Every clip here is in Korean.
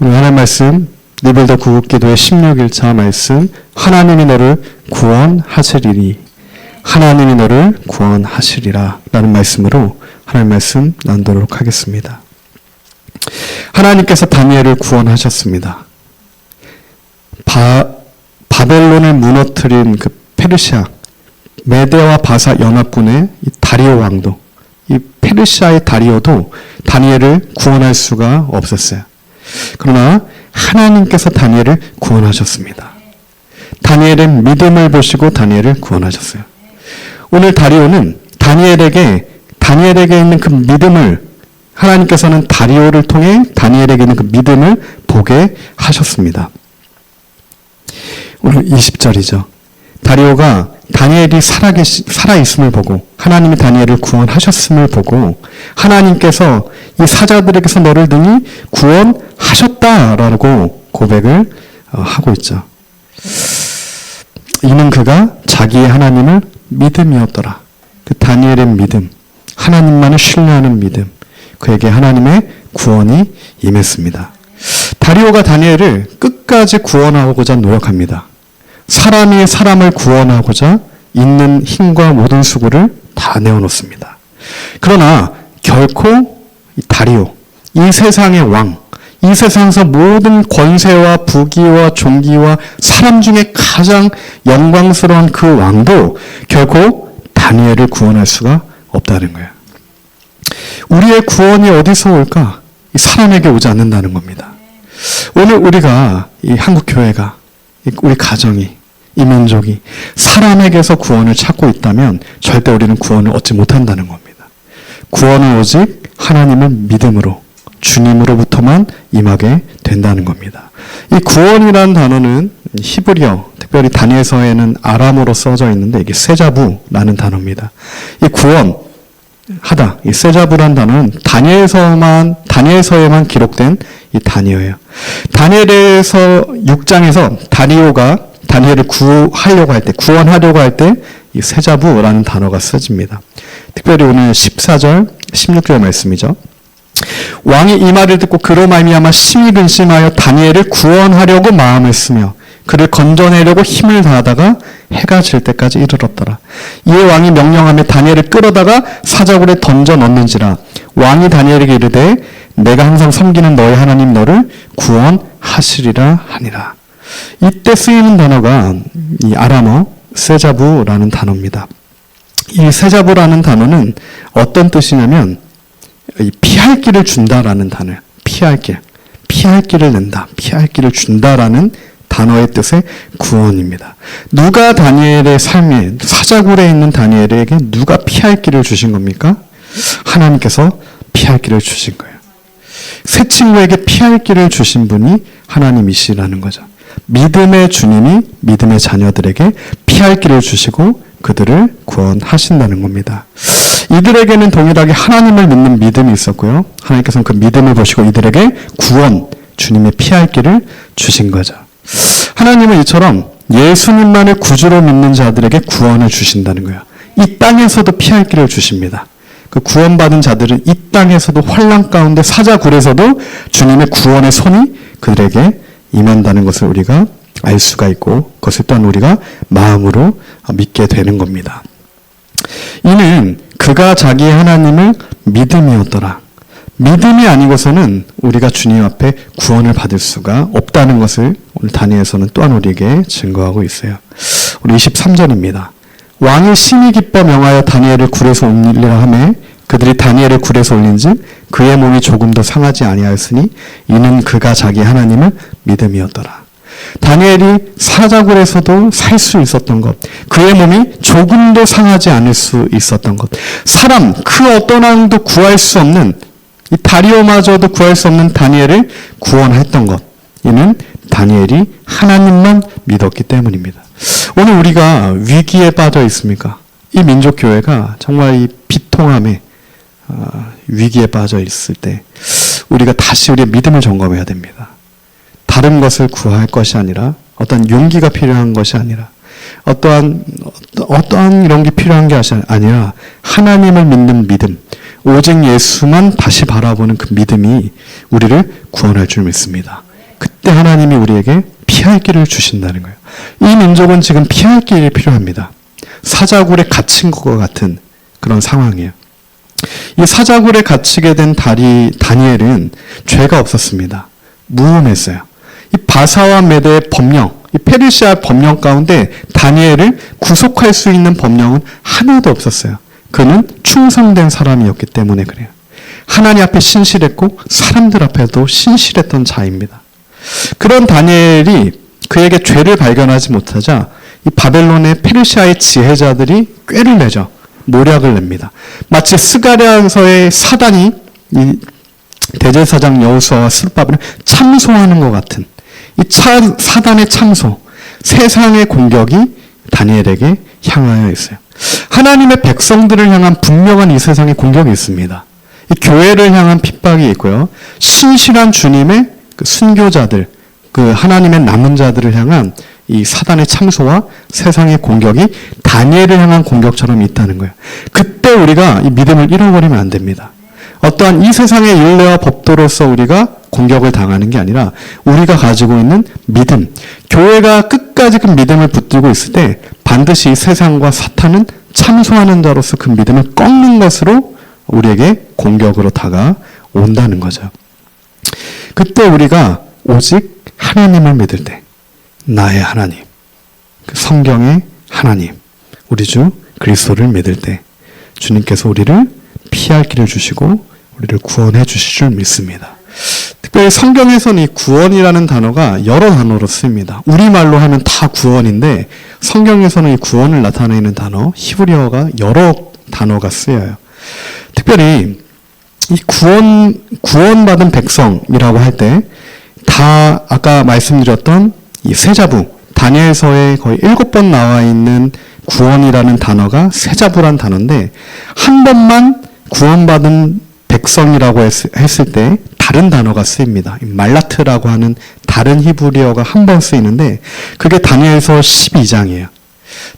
오늘 하나님 말씀 리벨더 구국기도의 16일차 말씀 하나님이 너를 구원하시리니 하나님이 너를 구원하시리라 라는 말씀으로 하나님 말씀 나누도록 하겠습니다. 하나님께서 다니엘을 구원하셨습니다. 바, 바벨론을 무너뜨린 그 페르시아 메데와 바사 연합군의 이 다리오 왕도 이 페르시아의 다리오도 다니엘을 구원할 수가 없었어요. 그러나 하나님께서 다니엘을 구원하셨습니다. 다니엘의 믿음을 보시고 다니엘을 구원하셨어요. 오늘 다리오는 다니엘에게 다니엘에게 있는 그 믿음을 하나님께서는 다리오를 통해 다니엘에게 있는 그 믿음을 보게 하셨습니다. 오늘 20절이죠. 다리오가 다니엘이 살아있음을 보고 하나님이 다니엘을 구원하셨음을 보고 하나님께서 이 사자들에게서 너를 등이 구원하셨다라고 고백을 어, 하고 있죠. 이는 그가 자기의 하나님을 믿음이었더라. 그 다니엘의 믿음, 하나님만을 신뢰하는 믿음, 그에게 하나님의 구원이 임했습니다. 다리오가 다니엘을 끝까지 구원하고자 노력합니다. 사람이 사람을 구원하고자 있는 힘과 모든 수고를 다 내어놓습니다. 그러나 결코 다리오, 이 세상의 왕, 이 세상에서 모든 권세와 부귀와 종기와 사람 중에 가장 영광스러운 그 왕도 결코 다니엘을 구원할 수가 없다는 거예요. 우리의 구원이 어디서 올까? 이 사람에게 오지 않는다는 겁니다. 오늘 우리가 이 한국 교회가 우리 가정이 이 민족이 사람에게서 구원을 찾고 있다면 절대 우리는 구원을 얻지 못한다는 겁니다. 구원은 오직 하나님을 믿음으로 주님으로부터만 임하게 된다는 겁니다. 이 구원이라는 단어는 히브리어, 특별히 다니엘서에는 아람어로 써져 있는데 이게 세자부라는 단어입니다. 이 구원 하다, 이 세자부란 단어는 다니엘서만 다니엘서에만 기록된 이 단어예요. 다니엘에서 6장에서 다리오가 다니엘을 구하려고 할 때, 구원하려고 할 때 이 세자부라는 단어가 쓰집니다. 특별히 오늘 14절, 16절 말씀이죠. 왕이 이 말을 듣고 그로 말미암아 심히 근심하여 다니엘을 구원하려고 마음을 쓰며 그를 건져내려고 힘을 다하다가 해가 질 때까지 이르렀더라. 이에 왕이 명령하며 다니엘을 끌어다가 사자굴에 던져 넣는지라 왕이 다니엘에게 이르되 내가 항상 섬기는 너의 하나님 너를 구원하시리라 하니라. 이때 쓰이는 단어가 이 아람어 세자부라는 단어입니다. 이 세자부라는 단어는 어떤 뜻이냐면 피할 길을 준다라는 단어. 피할 길. 피할 길을 낸다. 피할 길을 준다라는 단어의 뜻의 구원입니다. 누가 다니엘의 삶에 사자굴에 있는 다니엘에게 누가 피할 길을 주신 겁니까? 하나님께서 피할 길을 주신 거예요. 새 친구에게 피할 길을 주신 분이 하나님이시라는 거죠. 믿음의 주님이 믿음의 자녀들에게 피할 길을 주시고 그들을 구원하신다는 겁니다. 이들에게는 동일하게 하나님을 믿는 믿음이 있었고요. 하나님께서는 그 믿음을 보시고 이들에게 구원, 주님의 피할 길을 주신 거죠. 하나님은 이처럼 예수님만을 구주로 믿는 자들에게 구원을 주신다는 거예요. 이 땅에서도 피할 길을 주십니다. 그 구원받은 자들은 이 땅에서도 환란 가운데 사자굴에서도 주님의 구원의 손이 그들에게 임한다는 것을 우리가 알 수가 있고 그것을 또한 우리가 마음으로 믿게 되는 겁니다. 이는 그가 자기의 하나님을 믿음이었더라. 믿음이 아니고서는 우리가 주님 앞에 구원을 받을 수가 없다는 것을 오늘 다니엘서는 또한 우리에게 증거하고 있어요. 우리 23절입니다. 왕이 심히 기뻐 명하여 다니엘을 굴에서 올리라 하매 그들이 다니엘을 굴에서 올린즉 그의 몸이 조금 더 상하지 아니하였으니 이는 그가 자기 하나님을 믿음이었더라. 다니엘이 사자굴에서도 살 수 있었던 것, 그의 몸이 조금도 상하지 않을 수 있었던 것, 사람 그 어떤 왕도 구할 수 없는 이 다리오마저도 구할 수 없는 다니엘을 구원했던 것, 이는 다니엘이 하나님만 믿었기 때문입니다. 오늘 우리가 위기에 빠져 있습니까? 이 민족 교회가 정말 이 비통함에 어, 위기에 빠져 있을 때 우리가 다시 우리의 믿음을 점검해야 됩니다. 다른 것을 구할 것이 아니라 어떤 용기가 필요한 것이 아니라 어떠한 어떠한 이런 게 필요한 게 아니라 하나님을 믿는 믿음 오직 예수만 다시 바라보는 그 믿음이 우리를 구원할 줄 믿습니다. 그때 하나님이 우리에게 피할 길을 주신다는 거예요. 이 민족은 지금 피할 길이 필요합니다. 사자굴에 갇힌 것과 같은 그런 상황이에요. 이 사자굴에 갇히게 된 다리, 다니엘은 죄가 없었습니다. 무음했어요. 이 바사와 메대의 법령, 이 페르시아 법령 가운데 다니엘을 구속할 수 있는 법령은 하나도 없었어요. 그는 충성된 사람이었기 때문에 그래요. 하나님 앞에 신실했고 사람들 앞에도 신실했던 자입니다. 그런 다니엘이 그에게 죄를 발견하지 못하자 이 바벨론의 페르시아의 지혜자들이 꾀를 내죠. 모략을 냅니다. 마치 스가랴서의 사단이 이 대제사장 여호수아와 스룹바벨을 참소하는 것 같은 이 차, 사단의 참소, 세상의 공격이 다니엘에게 향하여 있어요. 하나님의 백성들을 향한 분명한 이 세상의 공격이 있습니다. 이 교회를 향한 핍박이 있고요. 신실한 주님의 그 순교자들, 그 하나님의 남은 자들을 향한 이 사단의 참소와 세상의 공격이 다니엘을 향한 공격처럼 있다는 거예요. 그때 우리가 이 믿음을 잃어버리면 안 됩니다. 어떠한 이 세상의 윤례와 법도로서 우리가 공격을 당하는 게 아니라 우리가 가지고 있는 믿음, 교회가 끝까지 그 믿음을 붙들고 있을 때 반드시 이 세상과 사탄은 참소하는 자로서 그 믿음을 꺾는 것으로 우리에게 공격으로 다가온다는 거죠. 그때 우리가 오직 하나님을 믿을 때, 나의 하나님, 그 성경의 하나님, 우리 주 그리스도를 믿을 때, 주님께서 우리를 피할 길을 주시고 우리를 구원해 주실 줄 믿습니다. 특별히 성경에서는 이 구원이라는 단어가 여러 단어로 쓰입니다. 우리말로 하면 다 구원인데 성경에서는 이 구원을 나타내는 단어 히브리어가 여러 단어가 쓰여요. 특별히 이 구원 구원받은 백성이라고 할 때 다 아까 말씀드렸던 이 세자부 다니엘서에 거의 일곱 번 나와 있는 구원이라는 단어가 세자부란 단어인데 한 번만 구원받은 백성이라고 했, 을 때 다른 단어가 쓰입니다. 말라트라고 하는 다른 히브리어가 한 번 쓰이는데 그게 다니엘서 12장이에요.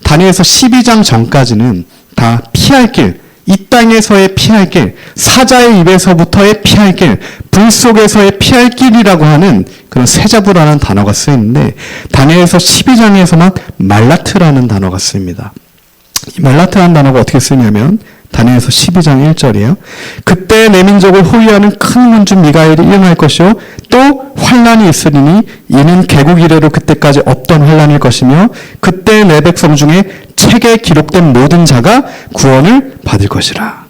다니엘서 12장 전까지는 다 피할 길, 이 땅에서의 피할 길, 사자의 입에서부터의 피할 길, 불 속에서의 피할 길이라고 하는 그런 세자부라는 단어가 쓰이는데 다니엘서 12장에서만 말라트라는 단어가 쓰입니다. 이 말라트라는 단어가 어떻게 쓰냐면 다니엘서 12장 1절이에요. 그때 내 민족을 호위하는 큰 군주 미가엘이 일어날 것이요 또 환란이 있으리니 이는 개국 이래로 그때까지 없던 환란일 것이며 그때 내 백성 중에 책에 기록된 모든 자가 구원을 받을 것이라.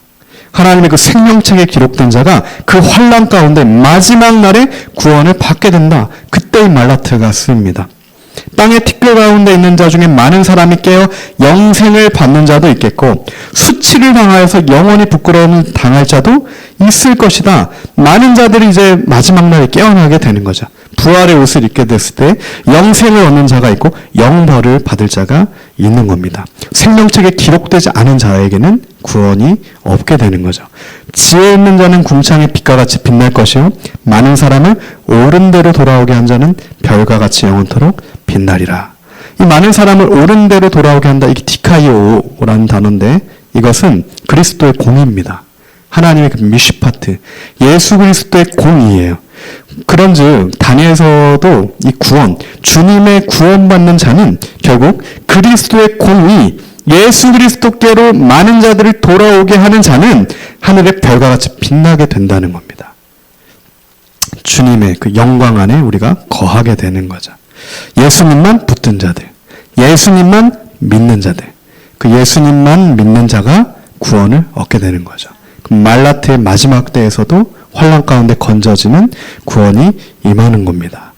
하나님의 그 생명책에 기록된 자가 그 환란 가운데 마지막 날에 구원을 받게 된다. 그때 이 말라트가 쓰입니다. 땅의 티끌 가운데 있는 자 중에 많은 사람이 깨어 영생을 받는 자도 있겠고 수치를 당하여서 영원히 부끄러움을 당할 자도 있을 것이다. 많은 자들이 이제 마지막 날에 깨어나게 되는 거죠. 부활의 옷을 입게 됐을 때 영생을 얻는 자가 있고 영벌을 받을 자가 있는 겁니다. 생명책에 기록되지 않은 자에게는 구원이 없게 되는 거죠. 지혜 있는 자는 궁창의 빛과 같이 빛날 것이요 많은 사람을 옳은 대로 돌아오게 한 자는 별과 같이 영원토록 빛나리라. 이 많은 사람을 옳은 대로 돌아오게 한다. 이게 디카이오라는 단어인데 이것은 그리스도의 공입니다. 하나님의 그 미시파트, 예수 그리스도의 공이에요. 그런즉 다니엘서도 이 구원, 주님의 구원받는 자는 결국 그리스도의 공이 예수 그리스도께로 많은 자들을 돌아오게 하는 자는 하늘의 별과 같이 빛나게 된다는 겁니다. 주님의 그 영광 안에 우리가 거하게 되는 거죠. 예수님만 붙든 자들, 예수님만 믿는 자들, 그 예수님만 믿는 자가 구원을 얻게 되는 거죠. 그 말라트의 마지막 때에서도 환란 가운데 건져지는 구원이 임하는 겁니다.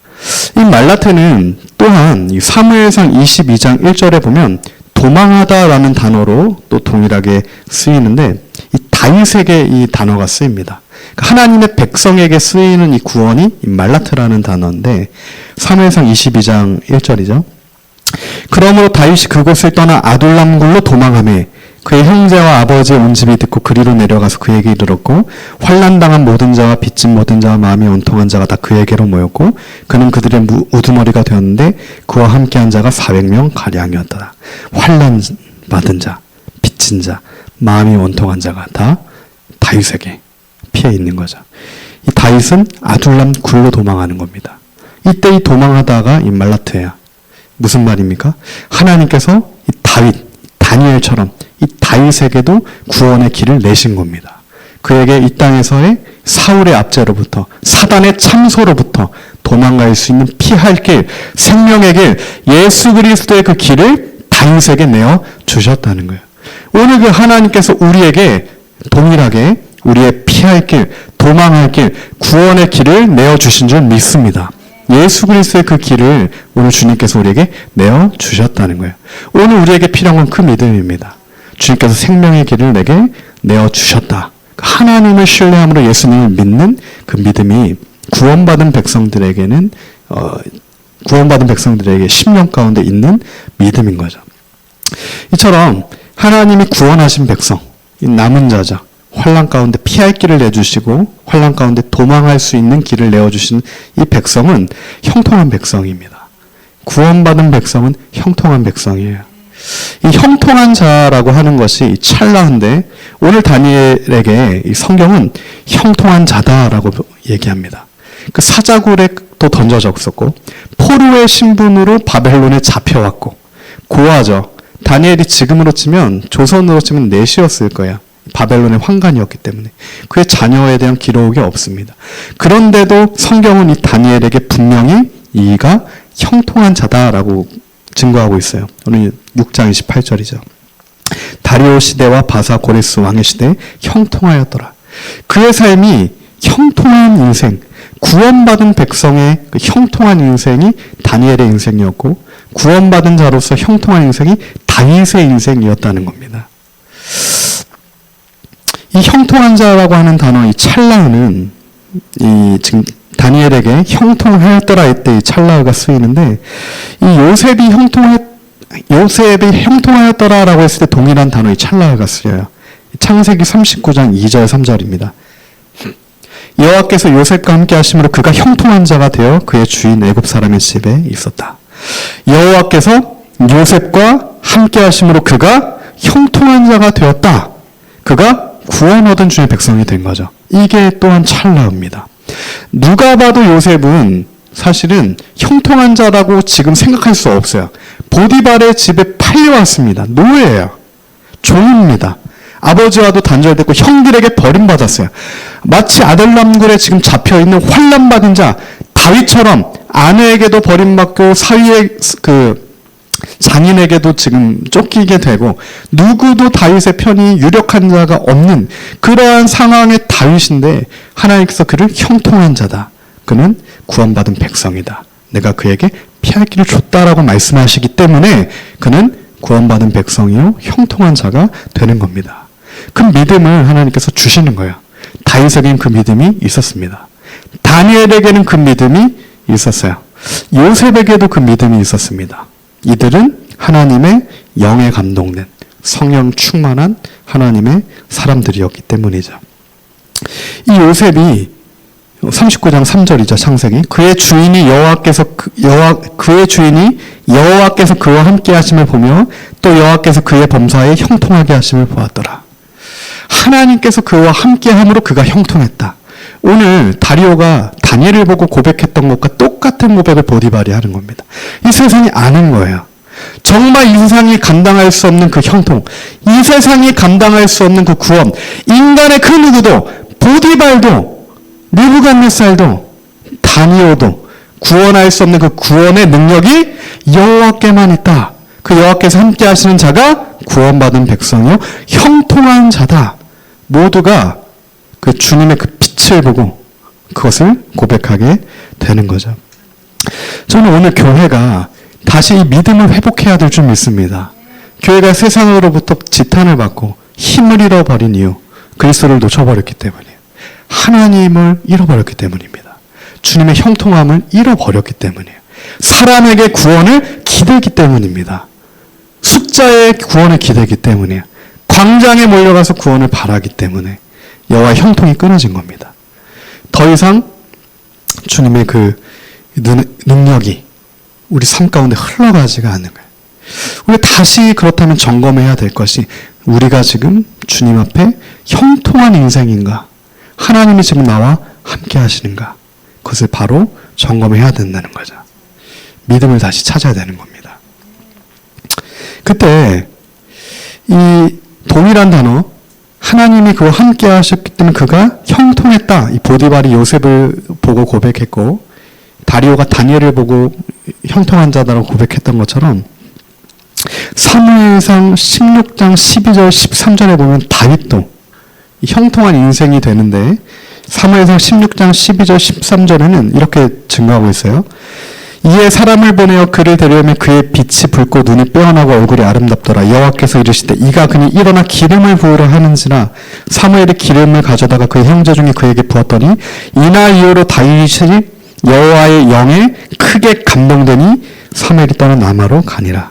이 말라트는 또한 사무엘상 22장 1절에 보면 도망하다라는 단어로 또 동일하게 쓰이는데 이 다윗에게 이 단어가 쓰입니다. 그러니까 하나님의 백성에게 쓰이는 이 구원이 이 말라트라는 단어인데 사무엘상 22장 1절이죠. 그러므로 다윗이 그곳을 떠나 아둘람굴로 도망하며 그의 형제와 아버지의 온 집이 듣고 그리로 내려가서 그에게 이르렀고 환란당한 모든 자와 빚진 모든 자와 마음이 온통한 자가 다 그에게로 모였고 그는 그들의 우두머리가 되었는데 그와 함께한 자가 400명 가량이었다. 환란 받은 자, 빚진 자, 마음이 온통한 자가 다 다윗에게 피해 있는 거죠. 이 다윗은 아둘람 굴로 도망하는 겁니다. 이때 이 도망하다가 이 말라트야. 무슨 말입니까? 하나님께서 이 다윗, 다니엘처럼 이 다윗에게도 구원의 길을 내신 겁니다. 그에게 이 땅에서의 사울의 압제로부터 사단의 참소로부터 도망갈 수 있는 피할 길, 생명의 길, 예수 그리스도의 그 길을 다윗에게 내어 주셨다는 거예요. 오늘 그 하나님께서 우리에게 동일하게 우리의 피할 길, 도망할 길, 구원의 길을 내어 주신 줄 믿습니다. 예수 그리스도의 그 길을 오늘 주님께서 우리에게 내어 주셨다는 거예요. 오늘 우리에게 필요한 건 그 믿음입니다. 주님께서 생명의 길을 내게 내어 주셨다. 하나님을 신뢰함으로 예수님을 믿는 그 믿음이 구원받은 백성들에게는 어, 구원받은 백성들에게 심령 가운데 있는 믿음인 거죠. 이처럼 하나님이 구원하신 백성, 이 남은 자죠. 환란 가운데 피할 길을 내주시고 환란 가운데 도망할 수 있는 길을 내어주신 이 백성은 형통한 백성입니다. 구원받은 백성은 형통한 백성이에요. 이 형통한 자라고 하는 것이 찰나인데 오늘 다니엘에게 이 성경은 형통한 자다라고 얘기합니다. 그 사자굴에 또 던져졌었고 포로의 신분으로 바벨론에 잡혀왔고 고아죠. 다니엘이 지금으로 치면 조선으로 치면 넷이었을 거야. 바벨론의 황관이었기 때문에 그의 자녀에 대한 기록이 없습니다. 그런데도 성경은 이 다니엘에게 분명히 이가 형통한 자다라고 증거하고 있어요. 오늘 6장 28절이죠. 다리오 시대와 바사 고레스 왕의 시대에 형통하였더라. 그의 삶이 형통한 인생, 구원받은 백성의 그 형통한 인생이 다니엘의 인생이었고 구원받은 자로서 형통한 인생이 다윗의 인생이었다는 겁니다. 이 형통한 자라고 하는 단어 이 찰나는 이 지금 다니엘에게 형통하였더라 이때 이 찰나가 쓰이는데 이 요셉이 형통했 요셉이 형통하였더라라고 했을 때 동일한 단어 이 찰나가 쓰여요. 창세기 39장 2절 3절입니다. 여호와께서 요셉과 함께 하심으로 그가 형통한 자가 되어 그의 주인 애굽 사람의 집에 있었다. 여호와께서 요셉과 함께 하심으로 그가 형통한 자가 되었다. 그가 구원 얻은 주의 백성이 된 거죠. 이게 또한 찰나입니다. 누가 봐도 요셉은 사실은 형통한 자라고 지금 생각할 수 없어요. 보디발의 집에 팔려왔습니다. 노예예요. 종입니다. 아버지와도 단절됐고 형들에게 버림받았어요. 마치 아들남굴에 지금 잡혀있는 환란받은 자 다윗처럼 아내에게도 버림받고 사위의 그 장인에게도 지금 쫓기게 되고 누구도 다윗의 편이 유력한 자가 없는 그러한 상황의 다윗인데 하나님께서 그를 형통한 자다. 그는 구원받은 백성이다. 내가 그에게 피할 길을 줬다라고 말씀하시기 때문에 그는 구원받은 백성이요 형통한 자가 되는 겁니다. 그 믿음을 하나님께서 주시는 거예요. 다윗에게는 그 믿음이 있었습니다. 다니엘에게는 그 믿음이 있었어요. 요셉에게도 그 믿음이 있었습니다. 이들은 하나님의 영에 감동된 성령 충만한 하나님의 사람들이었기 때문이죠. 이 요셉이 39장 3절이죠. 창세기. 그의 주인이 여호와께서 그, 여호와 그의 주인이 여호와께서 그와 함께 하심을 보며 또 여호와께서 그의 범사에 형통하게 하심을 보았더라. 하나님께서 그와 함께 함으로 그가 형통했다. 오늘 다리오가 다니엘을 보고 고백했던 것과 똑같은 고백을 보디발이 하는 겁니다. 이 세상이 아는 거예요. 정말 이 세상이 감당할 수 없는 그 형통, 이 세상이 감당할 수 없는 그 구원, 인간의 그 누구도 보디발도 느부갓네살도 다니오도 구원할 수 없는 그 구원의 능력이 여호와께만 있다. 그 여호와께서 함께 하시는 자가 구원받은 백성이요 형통한 자다. 모두가 그 주님의 그 빛을 보고 그것을 고백하게 되는 거죠. 저는 오늘 교회가 다시 이 믿음을 회복해야 될 줄 믿습니다. 교회가 세상으로부터 지탄을 받고 힘을 잃어버린 이유, 그리스도를 놓쳐버렸기 때문이에요. 하나님을 잃어버렸기 때문입니다. 주님의 형통함을 잃어버렸기 때문이에요. 사람에게 구원을 기대기 때문입니다. 숫자의 구원을 기대기 때문이에요. 광장에 몰려가서 구원을 바라기 때문에 여호와 형통이 끊어진 겁니다. 더 이상 주님의 그 능력이 우리 삶 가운데 흘러가지가 않는 거예요. 우리 다시 그렇다면 점검해야 될 것이 우리가 지금 주님 앞에 형통한 인생인가? 하나님이 지금 나와 함께 하시는가? 그것을 바로 점검해야 된다는 거죠. 믿음을 다시 찾아야 되는 겁니다. 그때 이 동일한 단어 하나님이 그와 함께 하셨기 때문에 그가 형통했다. 이 보디발이 요셉을 보고 고백했고 다리오가 다니엘을 보고 형통한 자다라고 고백했던 것처럼 사무엘상 16장 12절 13절에 보면 다윗도 형통한 인생이 되는데 사무엘상 16장 12절 13절에는 이렇게 증거하고 있어요. 이에 사람을 보내어 그를 데려오면 그의 빛이 붉고 눈이 빼어나고 얼굴이 아름답더라. 여호와께서 이르시되 이가 그니 일어나 기름을 부으려 하는지라 사무엘이 기름을 가져다가 그의 형제 중에 그에게 부었더니 이날 이후로 다윗이 여호와의 영에 크게 감동되니 사무엘이 떠나 남아로 가니라.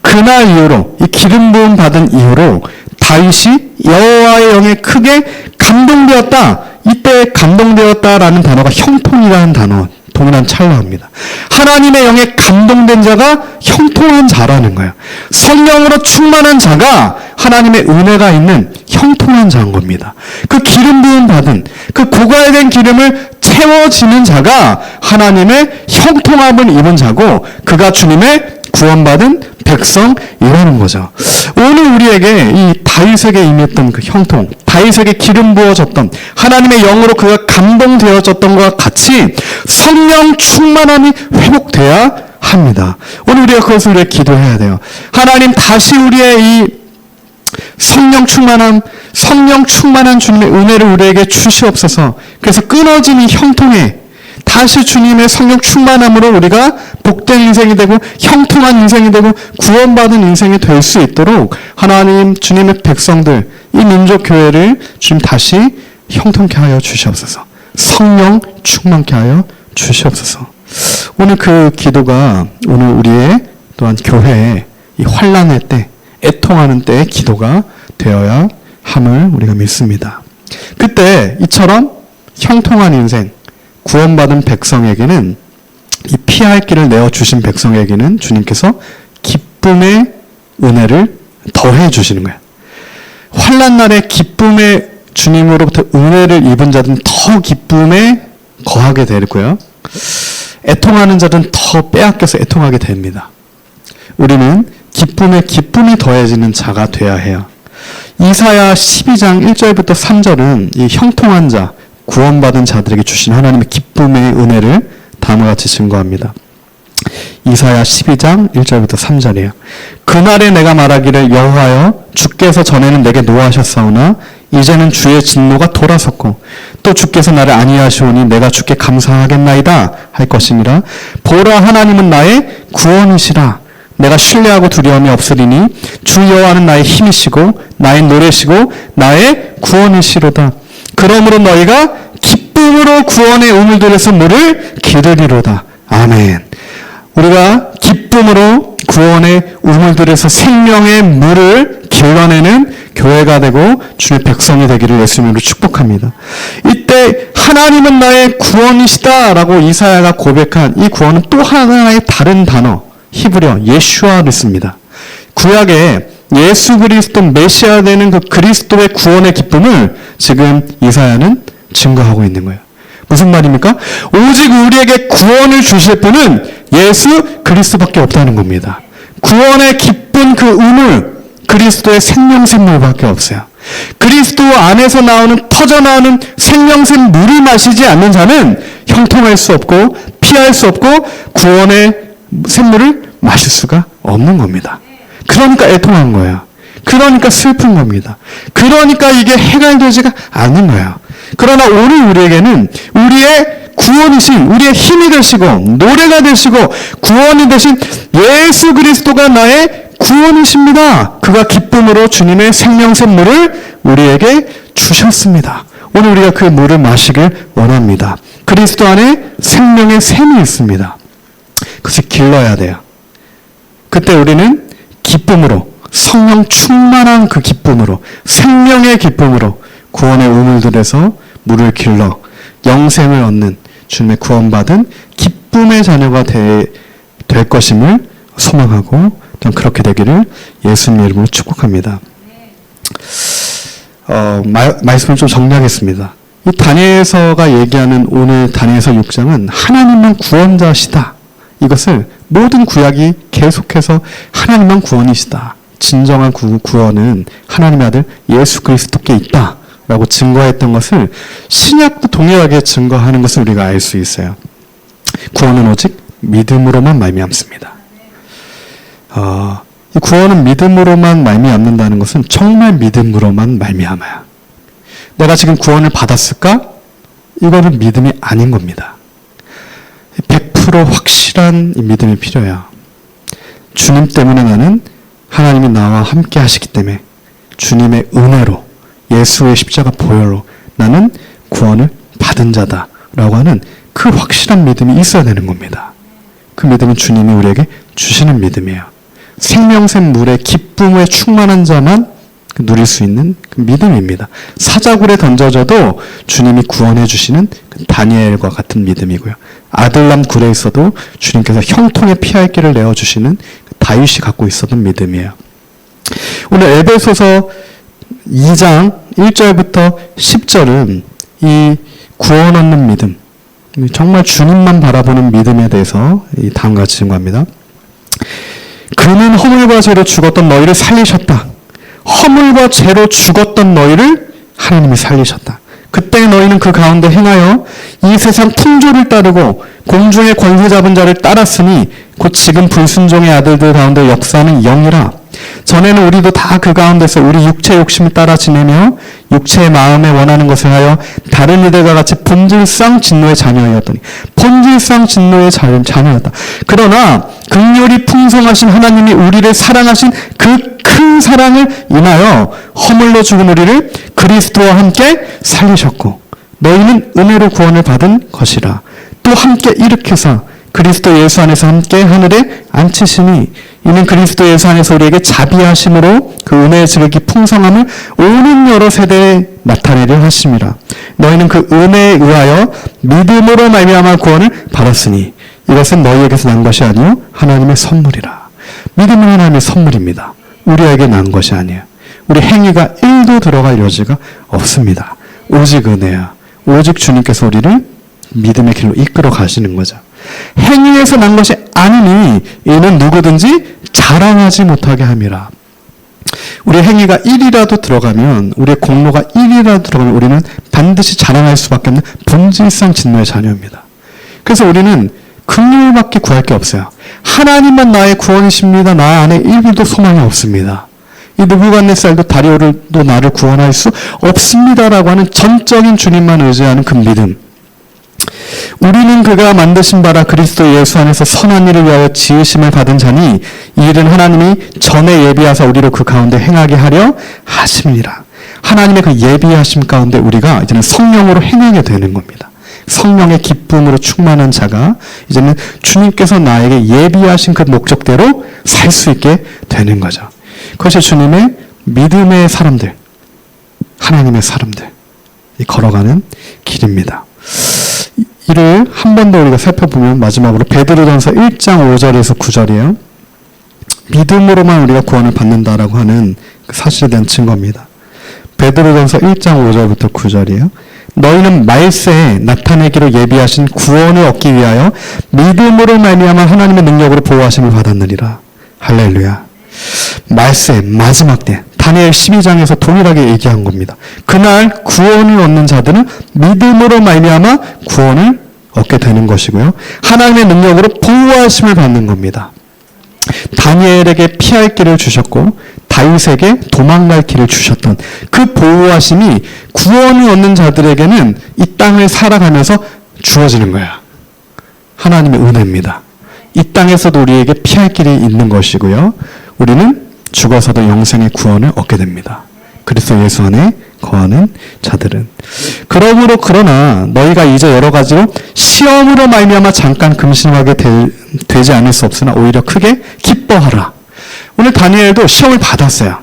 그날 이후로 이 기름 부음 받은 이후로 다윗이 여호와의 영에 크게 감동되었다. 이때 감동되었다라는 단어가 형통이라는 단어 동일한 찰나입니다. 하나님의 영에 감동된 자가 형통한 자라는 거예요. 성령으로 충만한 자가 하나님의 은혜가 있는 형통한 자인 겁니다. 그 기름 부음 받은 그 고갈된 기름을 채워지는 자가 하나님의 형통함을 입은 자고 그가 주님의 구원받은 백성이라는 거죠. 오늘 우리에게 이 다윗에게 임했던 그 형통, 다윗에게 기름 부어졌던 하나님의 영으로 그가 감동되어졌던 것과 같이 성령 충만함이 회복돼야 합니다. 오늘 우리가 그것을 위해 기도해야 돼요. 하나님 다시 우리의 이 성령 충만함, 성령 충만한 주님의 은혜를 우리에게 주시옵소서. 그래서 끊어진 이 형통에 다시 주님의 성령 충만함으로 우리가 복된 인생이 되고 형통한 인생이 되고 구원받은 인생이 될 수 있도록 하나님 주님의 백성들 이 민족 교회를 주님 다시 형통케 하여 주시옵소서. 성령 충만케 하여 주시옵소서. 오늘 그 기도가 오늘 우리의 또한 교회의 이 환란의 때, 애통하는 때의 기도가 되어야 함을 우리가 믿습니다. 그때 이처럼 형통한 인생, 구원받은 백성에게는 이 피할 길을 내어 주신 백성에게는 주님께서 기쁨의 은혜를 더해 주시는 거예요. 환란 날에 기쁨의 주님으로부터 은혜를 입은 자들은 더 기쁨에 거하게 되고요. 애통하는 자들은 더 빼앗겨서 애통하게 됩니다. 우리는 기쁨에 기쁨이 더해지는 자가 되어야 해요. 이사야 12장 1절부터 3절은 이 형통한 자, 구원받은 자들에게 주신 하나님의 기쁨의 은혜를 다음과 같이 증거합니다. 이사야 12장 1절부터 3절이에요. 그날에 내가 말하기를 여호와여 주께서 전에는 내게 노하셨사오나 이제는 주의 진노가 돌아섰고 또 주께서 나를 아니하시오니 내가 주께 감사하겠나이다 할 것이니라 보라 하나님은 나의 구원이시라 내가 신뢰하고 두려움이 없으리니 주 여호와는 나의 힘이시고 나의 노래시고 나의 구원이시로다 그러므로 너희가 기쁨으로 구원의 우물들에서 물을 기르리로다 아멘 우리가 기쁨으로 구원의 우물들에서 생명의 물을 길러내는 교회가 되고 주의 백성이 되기를 예수님으로 축복합니다. 이때 하나님은 나의 구원이시다라고 이사야가 고백한 이 구원은 또 하나의 다른 단어 히브리어 예슈아를 씁니다. 구약에 예수 그리스도 메시아 되는 그 그리스도의 구원의 기쁨을 지금 이사야는 증거하고 있는 거예요. 무슨 말입니까? 오직 우리에게 구원을 주실 분은 예수 그리스도밖에 없다는 겁니다. 구원의 기쁜 그 우물, 그리스도의 생명샘물밖에 없어요. 그리스도 안에서 나오는 터져 나오는 생명샘 물을 마시지 않는 자는 형통할 수 없고 피할 수 없고 구원의 샘물을 마실 수가 없는 겁니다. 그러니까 애통한 거예요. 그러니까 슬픈 겁니다. 그러니까 이게 해결되지가 않는 거예요. 그러나 오늘 우리에게는 우리의 구원이신 우리의 힘이 되시고 노래가 되시고 구원이 되신 예수 그리스도가 나의 구원이십니다. 그가 기쁨으로 주님의 생명샘 물을 우리에게 주셨습니다. 오늘 우리가 그 물을 마시길 원합니다. 그리스도 안에 생명의 샘이 있습니다. 그것을 길러야 돼요. 그때 우리는 기쁨으로 성령 충만한 그 기쁨으로 생명의 기쁨으로 구원의 우물들에서 물을 길러 영생을 얻는 주님의 구원받은 기쁨의 자녀가 되, 될 것임을 소망하고 전 그렇게 되기를 예수님 이름으로 축복합니다. 어, 마, 말씀을 좀 정리하겠습니다. 이 다니엘서가 얘기하는 오늘 다니엘서 6장은 하나님만 구원자시다. 이것을 모든 구약이 계속해서 하나님만 구원이시다. 진정한 구, 구원은 하나님의 아들 예수 그리스도께 있다. 라고 증거했던 것을 신약도 동일하게 증거하는 것을 우리가 알 수 있어요. 구원은 오직 믿음으로만 말미암습니다. 어, 이 구원은 믿음으로만 말미암는다는 것은 정말 믿음으로만 말미암아요. 내가 지금 구원을 받았을까? 이거는 믿음이 아닌 겁니다. 100%확 실한 이 믿음이 필요해요. 주님 때문에 나는 하나님이 나와 함께 하시기 때문에 주님의 은혜로 예수의 십자가 보혈로 나는 구원을 받은 자다라고 하는 그 확실한 믿음이 있어야 되는 겁니다. 그 믿음은 주님이 우리에게 주시는 믿음이에요. 생명샘 물에 기쁨에 충만한 자만 그 누릴 수 있는 그 믿음입니다. 사자굴에 던져져도 주님이 구원해 주시는 그 다니엘과 같은 믿음이고요. 아들람 굴에 있어도 주님께서 형통에 피할 길을 내어 주시는 그 다윗이 갖고 있었던 믿음이에요. 오늘 에베소서 2장 1절부터 10절은 이 구원 얻는 믿음, 정말 주님만 바라보는 믿음에 대해서 이 다음과 같이 증거합니다. 그는 허물과 죄로 죽었던 너희를 살리셨다. 허물과 죄로 죽었던 너희를 하나님이 살리셨다. 그때 너희는 그 가운데 행하여 이 세상 풍조를 따르고 공중의 권세 잡은 자를 따랐으니 곧 지금 불순종의 아들들 가운데 역사하는 영이라. 전에는 우리도 다 그 가운데서 우리 육체 욕심을 따라 지내며 육체의 마음에 원하는 것을 하여 다른 이들과 같이 본질상 진노의 자녀였더니 본질상 진노의 자- 자녀였다. 그러나 극렬히 풍성하신 하나님이 우리를 사랑하신 그 큰 사랑을 인하여 허물로 죽은 우리를 그리스도와 함께 살리셨고 너희는 은혜로 구원을 받은 것이라 또 함께 일으켜서 그리스도 예수 안에서 함께 하늘에 앉히시니 이는 그리스도 예수 안에서 우리에게 자비하심으로 그 은혜의 지극히 풍성함을 오는 여러 세대에 나타내려 하심이라. 너희는 그 은혜에 의하여 믿음으로 말미암아 구원을 받았으니 이것은 너희에게서 난 것이 아니요 하나님의 선물이라. 믿음은 하나님의 선물입니다. 우리에게 난 것이 아니에요. 우리 행위가 1도 들어갈 여지가 없습니다. 오직 은혜야. 오직 주님께서 우리를 믿음의 길로 이끌어 가시는 거죠. 행위에서 난 것이 아니니 이는 누구든지 자랑하지 못하게 함이라. 우리 행위가 1이라도 들어가면 우리의 공로가 1이라도 들어가면 우리는 반드시 자랑할 수밖에 없는 본질상 진노의 자녀입니다. 그래서 우리는 긍휼밖에 구할 게 없어요. 하나님만 나의 구원이십니다. 나 안에 1도 소망이 없습니다. 이 느부갓네살도 다리오를도 나를 구원할 수 없습니다라고 하는 전적인 주님만 의지하는 그 믿음. 우리는 그가 만드신 바라 그리스도 예수 안에서 선한 일을 위하여 지으심을 받은 자니 이 일은 하나님이 전에 예비하사 우리로 그 가운데 행하게 하려 하심이라. 하나님의 그 예비하심 가운데 우리가 이제는 성령으로 행하게 되는 겁니다. 성령의 기쁨으로 충만한 자가 이제는 주님께서 나에게 예비하신 그 목적대로 살 수 있게 되는 거죠. 그것이 주님의 믿음의 사람들, 하나님의 사람들, 이 걸어가는 길입니다. 이를 한 번 더 우리가 살펴보면 마지막으로 베드로전서 1장 5절에서 9절이에요. 믿음으로만 우리가 구원을 받는다라고 하는 그 사실에 대한 증거입니다. 베드로전서 1장 5절부터 9절이에요. 너희는 말세에 나타내기로 예비하신 구원을 얻기 위하여 믿음으로 말미암아 하나님의 능력으로 보호하심을 받았느니라. 할렐루야. 말세 마지막 때 다니엘 12장에서 동일하게 얘기한 겁니다. 그날 구원을 얻는 자들은 믿음으로 말미암아 구원을 얻게 되는 것이고요. 하나님의 능력으로 보호하심을 받는 겁니다. 다니엘에게 피할 길을 주셨고 다윗에게 도망갈 길을 주셨던 그 보호하심이 구원을 얻는 자들에게는 이 땅을 살아가면서 주어지는 거야. 하나님의 은혜입니다. 이 땅에서도 우리에게 피할 길이 있는 것이고요. 우리는 죽어서도 영생의 구원을 얻게 됩니다. 그리스도 예수 안에 거하는 자들은 그러므로 그러나 너희가 이제 여러 가지로 시험으로 말미암아 잠깐 금심하게 되, 되지 않을 수 없으나 오히려 크게 기뻐하라. 오늘 다니엘도 시험을 받았어요.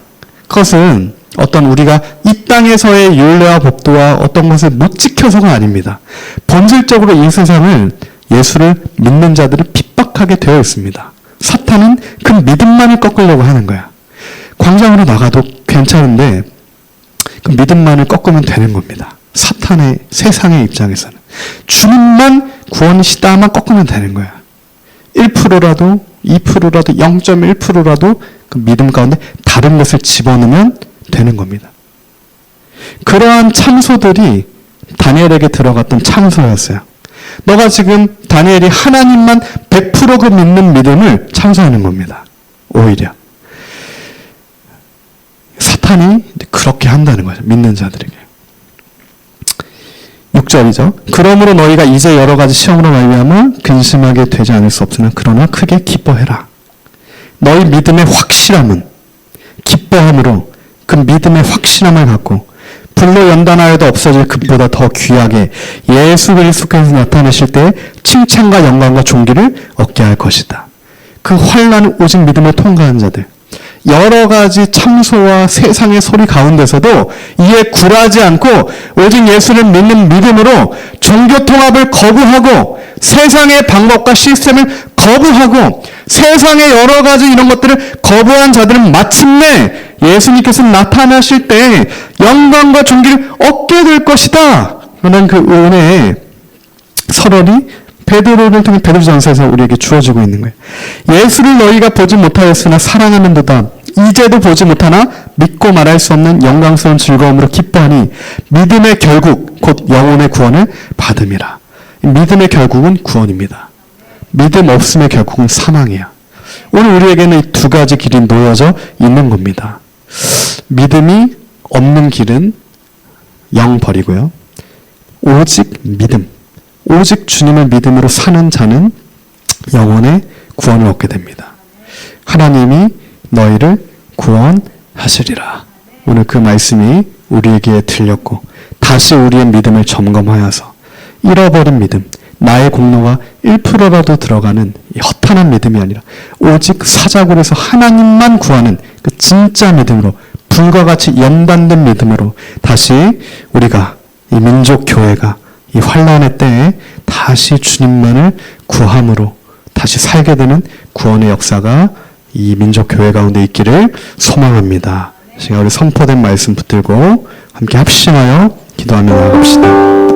그것은 어떤 우리가 이 땅에서의 율례와 법도와 어떤 것을 못 지켜서가 아닙니다. 본질적으로 이 세상을 예수를 믿는 자들을 핍박하게 되어 있습니다. 사탄은 그 믿음만을 꺾으려고 하는 거야. 광장으로 나가도 괜찮은데 그 믿음만을 꺾으면 되는 겁니다. 사탄의 세상의 입장에서는 주님만 구원이시다만 꺾으면 되는 거야. 1%라도 2%라도 0.1%라도 그 믿음 가운데 다른 것을 집어넣으면 되는 겁니다. 그러한 참소들이 다니엘에게 들어갔던 참소였어요. 너가 지금 다니엘이 하나님만 100%그 믿는 믿음을 참소하는 겁니다. 오히려. 사탄이 그렇게 한다는 거죠. 믿는 자들에게. 6절이죠. 그러므로 너희가 이제 여러 가지 시험으로 말미암아 근심하게 되지 않을 수 없으나 그러나 크게 기뻐해라. 너희 믿음의 확실함은 기뻐함으로 그 믿음의 확실함을 갖고 불로 연단하여도 없어질 것보다 더 귀하게 예수 그리스도께서 나타나실 때 칭찬과 영광과 존귀를 얻게 할 것이다. 그 환란 오직 믿음을 통과한 자들 여러 가지 참소와 세상의 소리 가운데서도 이에 굴하지 않고 오직 예수를 믿는 믿음으로 종교 통합을 거부하고 세상의 방법과 시스템을 거부하고 세상의 여러 가지 이런 것들을 거부한 자들은 마침내 예수님께서 나타나실 때 영광과 존귀를 얻게 될 것이다. 라는 그 은혜의 설월이 베드로를 통해 베드로전서에서 우리에게 주어지고 있는 거예요. 예수를 너희가 보지 못하였으나 사랑하는 도다. 이제도 보지 못하나 믿고 말할 수 없는 영광스러운 즐거움으로 기뻐하니 믿음의 결국 곧 영혼의 구원을 받음이라. 믿음의 결국은 구원입니다. 믿음 없음의 결국은 사망이야. 오늘 우리에게는 이두 가지 길이 놓여져 있는 겁니다. 믿음이 없는 길은 영 버리고요. 오직 믿음. 오직 주님을 믿음으로 사는 자는 영혼의 구원을 얻게 됩니다. 하나님이 너희를 구원하시리라. 오늘 그 말씀이 우리에게 들렸고 다시 우리의 믿음을 점검하여서 잃어버린 믿음, 나의 공로가 1%라도 들어가는 이 허탄한 믿음이 아니라 오직 사자굴에서 하나님만 구하는 그 진짜 믿음으로 불과 같이 연단된 믿음으로 다시 우리가 이 민족 교회가 이 환란의 때에 다시 주님만을 구함으로 다시 살게 되는 구원의 역사가 이 민족 교회 가운데 있기를 소망합니다. 시간 우리 선포된 말씀 붙들고 함께 합심하여 기도하며 나아갑시다.